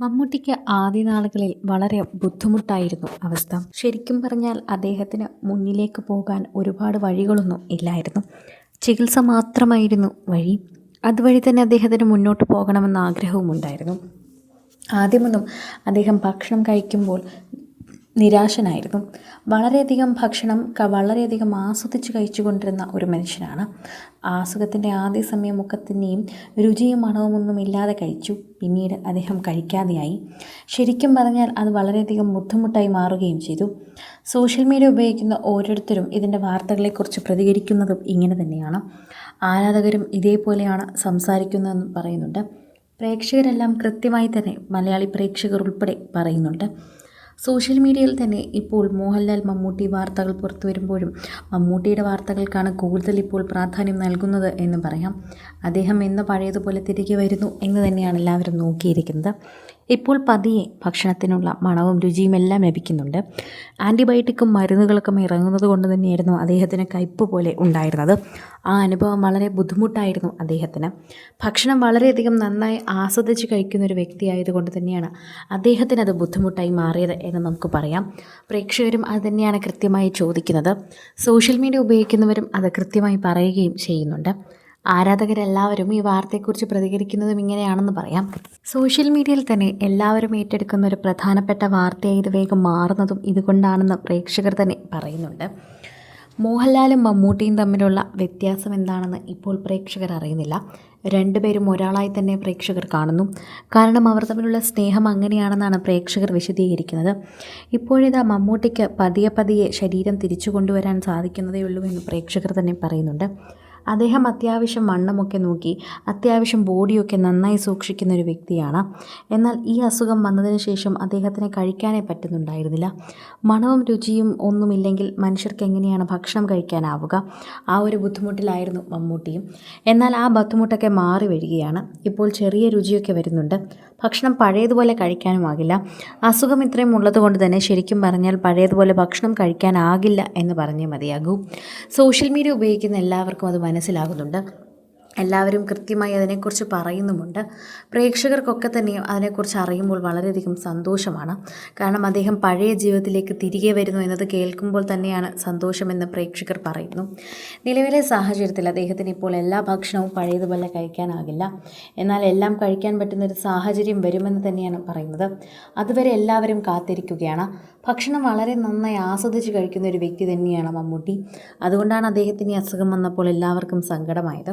മമ്മൂട്ടിക്ക് ആദ്യ നാളുകളിൽ വളരെ ബുദ്ധിമുട്ടായിരുന്നു അവസ്ഥ. ശരിക്കും പറഞ്ഞാൽ അദ്ദേഹത്തിന് മുന്നിലേക്ക് പോകാൻ ഒരുപാട് വഴികളൊന്നും ഇല്ലായിരുന്നു. ചികിത്സ മാത്രമായിരുന്നു വഴി. അതുവഴി തന്നെ അദ്ദേഹത്തിന് മുന്നോട്ട് പോകണമെന്ന ആഗ്രഹവും ഉണ്ടായിരുന്നു ആദ്യമൊന്നും അദ്ദേഹം ഭക്ഷണം കഴിക്കുമ്പോൾ നിരാശനായിരുന്നു. വളരെയധികം ഭക്ഷണം വളരെയധികം ആസ്വദിച്ച് കഴിച്ചുകൊണ്ടിരുന്ന ഒരു മനുഷ്യനാണ്. ആ അസുഖത്തിന്റെ ആദ്യ സമയമൊക്കെ തന്നെയും രുചിയും മണവുമൊന്നും ഇല്ലാതെ കഴിച്ചു. പിന്നീട് അദ്ദേഹം കഴിക്കാതെയായി. ശരിക്കും പറഞ്ഞാൽ അത് വളരെയധികം ബുദ്ധിമുട്ടായി മാറുകയും ചെയ്തു. സോഷ്യൽ മീഡിയ ഉപയോഗിക്കുന്ന ഓരോരുത്തരും ഇതിന്റെ വാർത്തകളെക്കുറിച്ച് പ്രതികരിക്കുന്നതും ഇങ്ങനെ തന്നെയാണ്. ആരാധകരും ഇതേപോലെയാണ് സംസാരിക്കുന്നതെന്ന് പറയുന്നുണ്ട്. പ്രേക്ഷകരെല്ലാം കൃത്യമായി തന്നെ മലയാളി പ്രേക്ഷകർ ഉൾപ്പെടെ പറയുന്നുണ്ട്. സോഷ്യൽ മീഡിയയിൽ തന്നെ ഇപ്പോൾ മോഹൻലാൽ മമ്മൂട്ടി വാർത്തകൾ പുറത്തു വരുമ്പോഴും മമ്മൂട്ടിയുടെ വാർത്തകൾക്കാണ് കൂടുതൽ ഇപ്പോൾ പ്രാധാന്യം നൽകുന്നത് എന്ന് പറയാം. അദ്ദേഹം എന്ന് പഴയതുപോലെ തിരികെ വരുന്നു എന്ന് തന്നെയാണ് എല്ലാവരും നോക്കിയിരിക്കുന്നത്. ഇപ്പോൾ പതിയെ ഭക്ഷണത്തിനുള്ള മണവും രുചിയും എല്ലാം ലഭിക്കുന്നുണ്ട്. ആന്റിബയോട്ടിക്കും മരുന്നുകളൊക്കെ ഇറങ്ങുന്നത് കൊണ്ട് തന്നെയായിരുന്നു അദ്ദേഹത്തിന് കയ്പ് പോലെ ഉണ്ടായിരുന്നത്. ആ അനുഭവം വളരെ ബുദ്ധിമുട്ടായിരുന്നു അദ്ദേഹത്തിന്. ഭക്ഷണം വളരെയധികം നന്നായി ആസ്വദിച്ച് കഴിക്കുന്ന ഒരു വ്യക്തിയായതുകൊണ്ട് തന്നെയാണ് അദ്ദേഹത്തിന് അത് ബുദ്ധിമുട്ടായി മാറിയത് എന്ന് നമുക്ക് പറയാം. പ്രേക്ഷകരും അത് തന്നെയാണ് കൃത്യമായി ചോദിക്കുന്നത്. സോഷ്യൽ മീഡിയ ഉപയോഗിക്കുന്നവരും അത് കൃത്യമായി പറയുകയും ചെയ്യുന്നുണ്ട്. ആരാധകരെല്ലാവരും ഈ വാർത്തയെക്കുറിച്ച് പ്രതികരിക്കുന്നതും ഇങ്ങനെയാണെന്ന് പറയാം. സോഷ്യൽ മീഡിയയിൽ തന്നെ എല്ലാവരും ഏറ്റെടുക്കുന്ന ഒരു പ്രധാനപ്പെട്ട വാർത്തയായി ഇത് വേഗം മാറുന്നതും ഇതുകൊണ്ടാണെന്ന് പ്രേക്ഷകർ തന്നെ പറയുന്നുണ്ട്. മോഹൻലാലും മമ്മൂട്ടിയും തമ്മിലുള്ള വ്യത്യാസം എന്താണെന്ന് ഇപ്പോൾ പ്രേക്ഷകർ അറിയുന്നില്ല. രണ്ടുപേരും ഒരാളായി തന്നെ പ്രേക്ഷകർ കാണുന്നു. കാരണം അവർ തമ്മിലുള്ള സ്നേഹം അങ്ങനെയാണെന്നാണ് പ്രേക്ഷകർ വിശദീകരിക്കുന്നത്. ഇപ്പോഴിതാ മമ്മൂട്ടിക്ക് പതിയെ പതിയെ ശരീരം തിരിച്ചു കൊണ്ടുവരാൻ സാധിക്കുന്നതേ ഉള്ളൂ എന്ന് പ്രേക്ഷകർ തന്നെ പറയുന്നുണ്ട്. അദ്ദേഹം അത്യാവശ്യം വണ്ണമൊക്കെ നോക്കി അത്യാവശ്യം ബോഡിയൊക്കെ നന്നായി സൂക്ഷിക്കുന്ന ഒരു വ്യക്തിയാണ്. എന്നാൽ ഈ അസുഖം വന്നതിന് ശേഷം അദ്ദേഹത്തിന് കഴിക്കാനേ പറ്റുന്നുണ്ടായിരുന്നില്ല. മണവും രുചിയും ഒന്നുമില്ലെങ്കിൽ മനുഷ്യർക്ക് എങ്ങനെയാണ് ഭക്ഷണം കഴിക്കാനാവുക? ആ ഒരു ബുദ്ധിമുട്ടിലായിരുന്നു മമ്മൂട്ടിയും. എന്നാൽ ആ ബുദ്ധിമുട്ടൊക്കെ മാറി വരികയാണ്. ഇപ്പോൾ ചെറിയ രുചിയൊക്കെ വരുന്നുണ്ട്. ഭക്ഷണം പഴയതുപോലെ കഴിക്കാനുമാകില്ല അസുഖം ഇത്രയും ഉള്ളതുകൊണ്ട് തന്നെ ശരിക്കും പറഞ്ഞാൽ പഴയതുപോലെ ഭക്ഷണം കഴിക്കാനാകില്ല എന്ന് പറഞ്ഞേ മതിയാകൂ. സോഷ്യൽ മീഡിയ ഉപയോഗിക്കുന്ന എല്ലാവർക്കും അത് മനസ്സിലാകുന്നുണ്ട്. എല്ലാവരും കൃത്യമായി അതിനെക്കുറിച്ച് പറയുന്നുമുണ്ട്. പ്രേക്ഷകർക്കൊക്കെ തന്നെയും അതിനെക്കുറിച്ച് അറിയുമ്പോൾ വളരെയധികം സന്തോഷമാണ്. കാരണം അദ്ദേഹം പഴയ ജീവിതത്തിലേക്ക് തിരികെ വരുന്നു എന്നത് കേൾക്കുമ്പോൾ തന്നെയാണ് സന്തോഷമെന്ന് പ്രേക്ഷകർ പറയുന്നു. നിലവിലെ സാഹചര്യത്തിൽ അദ്ദേഹത്തിന് ഇപ്പോൾ എല്ലാ ഭക്ഷണവും പഴയതുപോലെ കഴിക്കാനാകില്ല. എന്നാൽ എല്ലാം കഴിക്കാൻ പറ്റുന്ന ഒരു സാഹചര്യം വരുമെന്ന് തന്നെയാണ് പറയുന്നത്. അതുവരെ എല്ലാവരും കാത്തിരിക്കുകയാണ്. ഭക്ഷണം വളരെ നന്നായി ആസ്വദിച്ച് കഴിക്കുന്ന ഒരു വ്യക്തി തന്നെയാണ് മമ്മൂട്ടി. അതുകൊണ്ടാണ് അദ്ദേഹത്തിന് അസുഖം വന്നപ്പോൾ എല്ലാവർക്കും സങ്കടമായത്.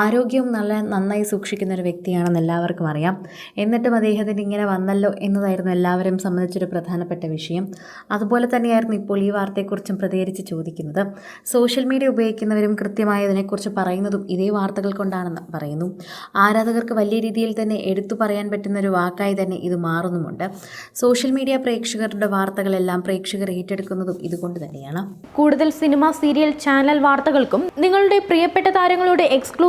ആരോഗ്യവും നല്ല നന്നായി സൂക്ഷിക്കുന്ന ഒരു വ്യക്തിയാണെന്ന് എല്ലാവർക്കും അറിയാം. എന്നിട്ടും അദ്ദേഹത്തിന് ഇങ്ങനെ വന്നല്ലോ എന്നതായിരുന്നു എല്ലാവരും സംബന്ധിച്ചൊരു പ്രധാനപ്പെട്ട വിഷയം. അതുപോലെ തന്നെയായിരുന്നു ഇപ്പോൾ ഈ വാർത്തയെക്കുറിച്ചും പ്രതികരിച്ച് ചോദിക്കുന്നത്. സോഷ്യൽ മീഡിയ ഉപയോഗിക്കുന്നവരും കൃത്യമായി അതിനെക്കുറിച്ച് പറയുന്നതും ഇതേ വാർത്തകൾ കൊണ്ടാണെന്ന് പറയുന്നു. ആരാധകർക്ക് വലിയ രീതിയിൽ തന്നെ എടുത്തു പറയാൻ പറ്റുന്ന ഒരു വാക്കായി തന്നെ ഇത് മാറുന്നുമുണ്ട്. സോഷ്യൽ മീഡിയ പ്രേക്ഷകരുടെ വാർത്തകളെല്ലാം പ്രേക്ഷകർ ഏറ്റെടുക്കുന്നതും ഇതുകൊണ്ട് തന്നെയാണ്. കൂടുതൽ സിനിമ സീരിയൽ ചാനൽ വാർത്തകൾക്കും നിങ്ങളുടെ പ്രിയപ്പെട്ട താരങ്ങളുടെ